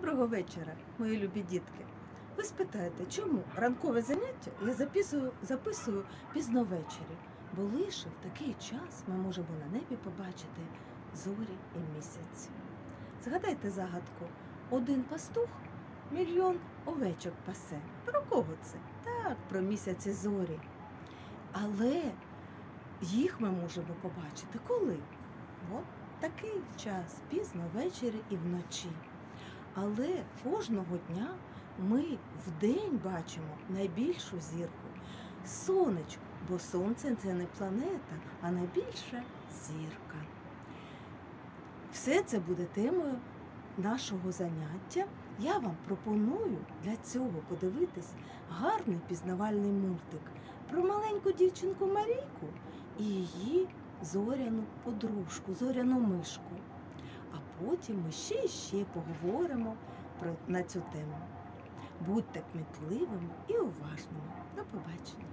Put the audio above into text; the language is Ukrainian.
Доброго вечора, мої любі дітки. Ви спитаєте, чому ранкове заняття я записую, записую пізно ввечері, бо лише в такий час ми можемо на небі побачити зорі і місяць. Згадайте загадку: один пастух мільйон овечок пасе. Про кого це? Так, про місяць і зорі. Але їх ми можемо побачити коли? От такий час, пізно ввечері і вночі. Але кожного дня ми вдень бачимо найбільшу зірку сонечко, бо сонце це не планета, а найбільша зірка. Все це буде темою нашого заняття. Я вам пропоную для цього подивитись гарний пізнавальний мультик про маленьку дівчинку Марійку і її зоряну подружку, зоряну мишку. Потім ми ще і ще поговоримо про, на цю тему. Будьте кмітливими і уважними. До побачення.